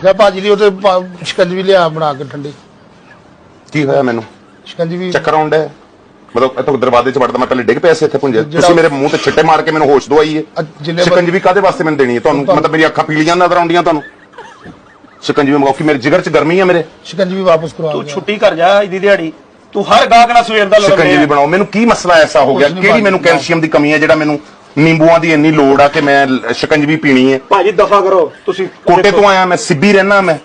ਕਿਹਾ ਭਾਜੀ ਦੀ ਉਹਤੇ ਪਾ- ਸ਼ਿਕੰਜਵੀ ਲਿਆ ਬਣਾ ਕੇ ਠੰਡੀ। ਕੀ ਹੋਇਆ ਮੈਨੂੰ? ਸ਼ਿਕੰਜਵੀ ਚੱਕਰ ਆਉਂਦਾ ਹੈ ਮਤਲਬ ਇੱਥੋਂ ਦਰਵਾਜ਼ੇ 'ਚ ਵੜਦਾ ਮੈਂ ਪਹਿਲੇ ਡਿੱਗ ਪਿਆ ਸੀ ਇੱਥੇ ਪੁੰਜੇ। ਜਿਹੜਾ- ਤੁਸੀਂ ਮੇਰੇ ਮੂੰਹ ਤੇ ਛਿੱਟੇ ਮਾਰ ਕੇ ਮੈਨੂੰ ਹੋਸ਼ ਦਵਾਈ ਹੈ ਜਿੰਨੇ ਸ਼ਿਕੰਜਵੀ ਕਾਦੇ ਵਾਸਤੇ ਮੈਨੂੰ ਦੇਣੀ ਹੈ ਤੁਹਾਨੂੰ? ਤੁਹਾਨੂੰ- ਮਤਲਬ ਮੇਰੀ ਅੱਖਾਂ ਪੀਲੀਆਂ ਨਜ਼ਰ ਆਉਂਦੀਆਂ ਤੁਹਾਨੂੰ? ਸ਼ਿਕੰਜਵੀ ਮੰਗਾਓ ਕਿ ਮੇਰੇ ਜਿਗਰ 'ਚ ਗਰਮੀ ਹੈ ਮੇਰੇ। ਸ਼ਿਕੰਜਵੀ ਵਾਪਸ ਕਰਵਾ ਤੂੰ। ਛੁੱਟੀ ਕਰ ਜਾ ਇਹਦੀ ਦਿਹਾੜੀ। ਤੂੰ ਹਰ ਗਾਹਕ ਨਾਲ ਸਵੇਰ ਦਾ ਸ਼ਿਕੰਜਵੀ ਲੜਦੇ ਬਣਾਓ। ਮੈਨੂੰ ਕੀ ਮਸਲਾ ਐਸਾ ਹੋ ਗਿਆ? ਕੁਛ ਨੀ ਕਿਹੜੀ ਮੈਨੂੰ ਕੈਲਸ਼ੀਅਮ ਦੀ ਕਮੀ ਹੈ ਜਿਹੜਾ ਮੈਨੂੰ ਨਿੰਬੂਆਂ ਦੀ ਇੰਨੀ ਲੋੜ ਆ ਕਿ ਮੈਂ ਲ- ਸ਼ਿਕੰਜਵੀ ਪੀਣੀ ਹੈ। ਭਾਜੀ ਦਫਾ ਕਰੋ। ਤੁਸੀਂ ਕੋਟੇ ਤੋਂ ਆਇਆ ਮੈਂ ਸਿੱਬੀ ਰਹਿਣਾ ਮੈਂ।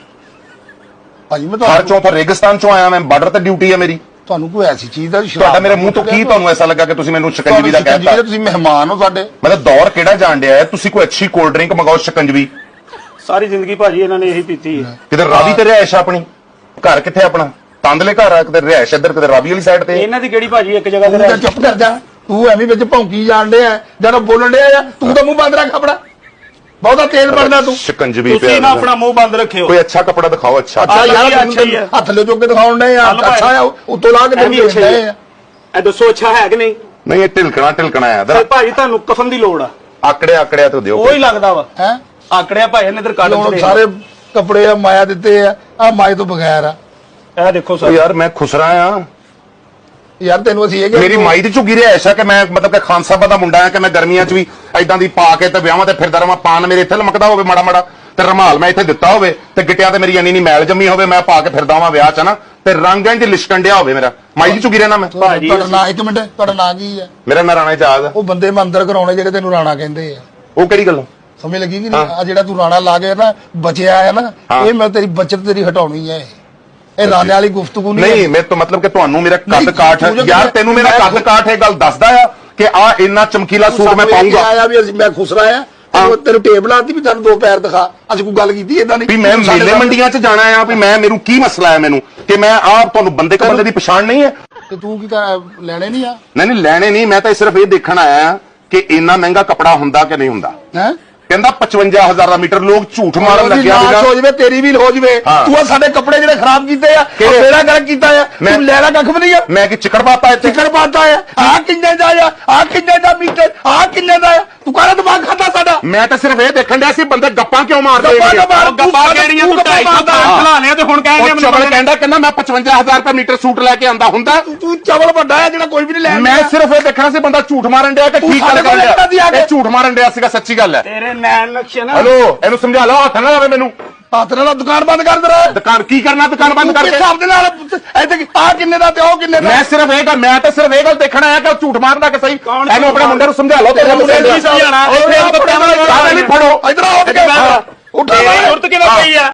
ਭਾਜੀ ਮੈਂ ਹਰ ਤੁਹਾਨੂੰ ਚੋਂ ਤੋਂ ਰੇਗਿਸਤਾਨ ਚੋਂ ਆਇਆ ਮੈਂ ਬਾਰਡਰ ਤੇ ਡਿਊਟੀ ਹੈ ਮੇਰੀ। ਤੁਹਾਨੂੰ ਕੋਈ ਐਸੀ ਚੀਜ਼ ਦਾ ਸ਼ਰਾਬ ਤੁਹਾਡਾ ਮੇਰੇ ਮੂੰਹ ਤੋਂ ਕੀ ਤੁਹਾਨੂੰ ਐਸਾ ਲੱਗਾ ਕਿ ਤੁਸੀਂ ਮੈਨੂੰ ਸ਼ਿਕੰਜਵੀ ਦਾ ਸ਼ਿਕੰਜਵੀ ਕਹਿਤਾ? ਦਾ ਤੁਸੀਂ ਮਹਿਮਾਨ ਹੋ ਸਾਡੇ। ਮਤਲਬ ਦੌਰ ਕਿਹੜਾ ਜਾਣ ਡਿਆ ਹੈ? ਤੁਸੀਂ ਕੋਈ ਅੱਛੀ ਕੋਲਡ ਡਰਿੰਕ ਮੰਗਾਓ ਸ਼ਿਕੰਜਵੀ ਸਾਰੀ ਜ਼ਿੰਦਗੀ ਭਾਜੀ ਇਹਨਾਂ ਨੇ ਇਹੀ ਪੀਤੀ ਹੈ। ਕਿਤੇ ਰਾਵੀ ਤੇ ਰਿਹਾਇਸ਼ ਆ ਆਪਣੀ? ਘਰ ਕਿੱਥੇ ਆਪਣਾ? ਤੰਦਲੇ ਘਰ ਆ ਕਿਤੇ ਰਿਹਾਇਸ਼ ਇੱਧਰ ਕਿਤੇ ਰਾਵੀ ਵਾਲੀ ਸਾਈਡ ਤੇ? ਇਹਨਾਂ ਦੀ ਕਿਹੜੀ ਭਾਜੀ ਇੱਕ ਜਗ੍ਹਾ ਤੇ ਤੂੰ ਤਾਂ ਰਹਿ ਚੁੱਪ ਕਰ ਜਾ। ਤੂੰ ਐਵੇਂ ਵਿੱਚ ਭੌਂਕੀ ਜਾਣ ਡਿਆ ਜਦੋਂ ਬੋਲਣ ਡਿਆ ਆ ਤੂੰ ਤਾਂ ਮੂੰਹ ਬੰਦ ਰੱਖ ਆਪਣਾ। ਬਹੁਤਾ ਤੇਲ ਪੜਦਾ ਤੂੰ। ਸ਼ਿਕੰਜਵੀ ਤੁਸੀਂ ਨਾ ਆਪਣਾ ਮੂੰਹ ਬੰਦ ਰੱਖਿਓ। ਕੋਈ ਅੱਛਾ ਕੱਪੜਾ ਦਿਖਾਓ ਅੱਛਾ। ਅੱਛਾ ਯਾਰ। ਹੱਥ ਲੈ ਚੁੱਕ ਕੇ ਦਿਖਾਉਣ ਡਏ ਆ। ਭਾਈ। ਅੱਛਾ ਆ ਉਤੋਂ ਲਾ ਕੇ ਤੈਨੂੰ ਅੱਛਾ ਹੀ ਡਏ ਆ। ਇਹ ਦੱਸੋ ਅੱਛਾ ਹੈ ਕਿ ਨਹੀਂ? ਨਹੀਂ ਇਹ ਢਿਲਕਣਾ ਢਿਲਕਣਾ ਆ। ਤੇ ਦਰ ਭਾਜੀ ਤੁਹਾਨੂੰ ਕਫਨ ਦੀ ਲੋੜ ਆ। ਆਕੜੇ ਆਕੜਿਆ ਤੇ ਦਿਓ। ਹੀ ਲੱਗਦਾ ਵਾ। ਹੈ? ਆਕੜਿਆ ਭਾਈ ਨੇ ਇਧਰ ਕੱਢ ਦਿੱਤੇ ਸਾਰੇ ਕੱਪੜੇ ਆ ਮਾਇਆ ਦਿੱਤੇ ਆ ਆ ਮਾਇਆ ਤੋਂ ਬਗੈਰ ਆ। ਇਹ ਦੇਖੋ ਸਰ। ਯਾਰ ਮੈਂ ਖੁਸਰਾ ਆ। ਯਾਰ ਤੈਨੂੰ ਅਸੀਂ ਇਹ ਕਿ ਮੇਰੀ ਮਾਈ ਦੀ ਝੁੱਗੀ ਰਿਹਾਇਸ਼ ਆ ਕਿ ਮੈਂ ਮਤਲਬ ਕਿ ਖਾਨ ਸਾਹਿਬ ਦਾ ਮੁੰਡਾ ਆ ਕਿ ਮੈਂ ਗਰਮੀਆਂ 'ਚ ਵੀ ਐਦਾਂ ਦੀ ਪਾ ਕੇ ਤੇ ਵਿਆਹਾਂ ਤੇ ਫਿਰਦਾ ਰਵਾਂ ਪਾਨ ਮੇਰੇ ਇੱਥੇ ਲਮਕਦਾ ਹੋਵੇ ਮਾੜਾ ਮਾੜਾ ਤੇ ਰਮਾਲ ਮੈਂ ਇੱਥੇ ਦਿੱਤਾ ਹੋਵੇ ਤੇ ਗਿੱਟਿਆਂ ਤੇ ਮੇਰੀ ਇੰਨੀ ਨਹੀਂ ਮੈਲ ਜੰਮੀ ਹੋਵੇ ਮੈਂ ਪਾ ਕੇ ਫਿਰਦਾ ਵਾਂ ਵਿਆਹ 'ਚ ਨਾ ਤੇ ਰੰਗ ਇੰਜ ਲਿਸ਼ਕਣ ਡਿਆ ਹੋਵੇ ਮੇਰਾ। ਮਾਈ ਦੀ ਝੁੱਗੀ ਰਹਿਣਾ ਮੈਂ। ਭਾਜੀ ਤੁਹਾਡਾ ਨਾਂ ਇੱਕ ਮਿੰਟ ਤੁਹਾਡਾ ਨਾਂ ਕੀ ਆ ਮੇਰਾ ਨਾਂ ਰਾਣਾ ਇਜਾਜ਼ ਆ ਉਹ ਬੰਦੇ ਮੈਂ ਅੰਦਰ ਕਰਾਉਣੇ ਜਿਹੜੇ ਤੈਨੂੰ ਰਾਣਾ ਕਹਿੰਦੇ ਆ। ਉਹ ਕਿਹੜੀ ਗੱਲ ਸਮਝ ਲੱਗੀ ਕਿ ਨਹੀਂ? ਆ ਜਿਹੜਾ ਤੂੰ ਰਾਣਾ ਲਾ ਕੇ ਨਾ ਬਚਿਆ ਆ ਨਾ ਹਾਂ। ਇਹ ਮੈਂ ਤੇਰੀ ਬਚਤ ਤੇਰੀ ਹਟਾਉਣੀ ਹੈ। ਇਹ ਰਾਣੇ ਵਾਲੀ ਗੁਫ਼ਤਗੂ ਨਹੀਂ ਨਹੀਂ ਮੈਂ ਤਾਂ ਮਤਲਬ ਕਿ ਤੁਹਾਨੂੰ ਮੇਰਾ ਕੱਦ ਨਹੀਂ, ਕਾਠ ਤੂੰ ਜੋ ਯਾਰ ਕਹਿੰਦਾ- ਤੈਨੂੰ ਮੇਰਾ ਮੈਂ ਕੱਦ ਕਾਠ ਇਹ ਗੱਲ ਦੱਸਦਾ ਆ ਕਿ ਆ ਇੰਨਾ ਚਮਕੀਲਾ ਸੂਟ ਮੈਂ ਪਾਉਂਗਾ ਆਇਆ ਵੀ ਅਸੀਂ ਮੈਂ ਖੁਸਰਾ ਆ। ਤੈਨੂੰ ਤੈਨੂੰ ਟੇਬਲ ਆਤੀ ਵੀ ਤੈਨੂੰ ਦੋ ਪੈਰ ਦਿਖਾ। ਅਸੀਂ ਕੋਈ ਗੱਲ ਕੀਤੀ ਇਦਾਂ ਨਹੀਂ ਵੀ ਮੈਂ ਸਾਡੇ ਮੇਲੇ ਮੰਡੀਆਂ 'ਚ ਜਾਣਾ ਆ ਵੀ ਮੈਂ ਮੈਨੂੰ ਕੀ ਮਸਲਾ ਹੈ ਮੈਨੂੰ? ਕਿ ਮੈਂ ਆ ਤੁਹਾਨੂੰ ਬੰਦੇ ਕ ਬੰਦੇ ਦੀ ਪਛਾਣ ਨਹੀਂ ਹੈ? ਤੇ ਤੂੰ ਕੀ ਕਰ- ਲੈਣੇ ਨਹੀਂ ਆ? ਨਹੀਂ ਨਹੀਂ ਲੈਣੇ ਨਹੀਂ। ਮੈਂ ਤਾਂ ਸਿਰਫ ਇਹ ਦੇਖਣ ਆਇਆ ਆ ਕਿ ਇੰਨਾ ਮਹਿੰਗਾ ਕੱਪੜਾ ਹੁੰਦਾ ਕਿ ਨਹੀਂ ਹੁੰਦਾ? ਹੈ? ਕਹਿੰਦਾ 55000 ਦਾ ਮੀਟਰ ਲੋਕ ਝੂਠ ਮਾਰਨ ਲੱਗਿਆ ਸੀਗਾ। ਹੋ ਜਵੇ ਤੇਰੀ ਵੀ ਹੋ ਜਵੇ। ਤੂੰ ਆ ਸਾਡੇ ਕੱਪੜੇ ਜਿਹੜੇ ਖਰਾਬ ਕੀਤੇ ਆ? ਤੇਰਾ ਗਲਤ ਕੀਤਾ ਆ। ਤੂੰ ਲੈਣਾ ਕੱਖ ਵੀ ਨਹੀਂ ਆ। ਮੈਂ ਕਿ ਚਿਕੜ ਪਾਤਾ ਇੱਥੇ। ਚਿਕਨ ਪਾਤਾ ਆ। ਆ ਕਿੰਨੇ ਦਾ ਆ? ਆ ਕਿੰਨੇ ਦਾ ਮੀਟਰ? ਆ ਕਿੰਨੇ ਦਾ ਤੂੰ ਕਾਹਦਾ ਦਿਮਾਗ ਖਾਦਾ ਸਾਡਾ? ਮੈਂ ਤਾਂ ਸਿਰਫ ਇਹ ਦੇਖਣ ਡਿਆ ਸੀ ਬੰਦੇ ਗੱਪਾਂ ਕਿਉਂ ਮਾਰਦੇ ਗੱਪਾਂ ਮਾਰ- ਗੱਪਾਂ ਕਿਹੜੀਆਂ? ਤੂੰ ਗੱਪਾਂ 250 ਮਾਰਦਾ। ਖਲਾਣੇ ਆ ਤੇ ਹੁਣ ਕਹਿੰਦੇ ਉਹ ਚਵਲ ਕਹਿੰਦਾ ਕਹਿੰਦਾ ਮੈਂ 55000 ਰੁਪਏ ਮੀਟਰ ਸੂਟ ਲੈ ਕੇ ਆਂਦਾ ਹੁੰਦਾ। ਤੂੰ ਚਵਲ ਵੱਡਾ ਆ ਜਿਹੜਾ ਕੋਈ ਵੀ ਨਹੀਂ ਲੈਣ ਮੈਂ। ਸਿਰਫ ਇਹ ਦੇਖਣਾ ਸੀ ਬੰਦਾ ਝੂਠ ਮਾਰਨ ਡਿਆ ਕਿ ਤੂੰ ਠੀਕ ਸਾਡੇ ਗੱਲ ਕੋਲ ਕਰ ਦੀ ਆ ਰਿਹਾ ਕੇ- ਇਹ ਝੂਠ ਮਾਰਨ ਡਿਆ ਸੀਗਾ ਸੱਚੀ ਗੱਲ ਹੈ। ਤੇਰੇ ਨੈਣ ਨਕਸ਼ੇ ਨਾ। ਹਲੋ ਇਹਨੂੰ ਸਮਝਾ ਲਓ ਹੱਥ ਨਾ ਲਾਵੇ ਮੈਨੂੰ। ਹੱਥ ਨਾਲ ਦੁਕਾਨ ਬੰਦ ਕਰ ਦੇ ਦੁਕਾਨ ਕੀ ਕਰਨਾ ਦੁਕਾਨ ਬੰਦ ਕਰਕੇ? ਹਿਸਾਬ ਦੇ ਨਾਲ ਇੱਥੇ ਕਿੰਨੇ ਦਾ ਤੇ ਉਹ ਕਿੰਨੇ ਦਾ? ਮੈਂ ਸਿਰਫ ਇਹ ਗੱਲ ਮੈਂ ਤਾਂ ਸਿਰਫ ਇਹ ਗੱਲ ਦੇਖਣ ਆਇਆ ਕਿ ਉਹ ਝੂਠ ਮਾਰਦਾ ਕਿ ਸਹੀ। ਇਹਨੂੰ ਆਪਣੇ ਮੁੰਡੇ ਨੂੰ ਸਮਝਾ ਲਓ ਤੇਰੇ ਮੁੰਡੇ ਨੂੰ ਵੀ ਸਮਝਾਉਣਾ। ਇੱਥੇ ਫੜੋ। ਇਧਰ ਆ ਉੱਠ ਕੇ ਜ਼ਰੂਰਤ ਕਿਵੇਂ ਪਈ ਆ?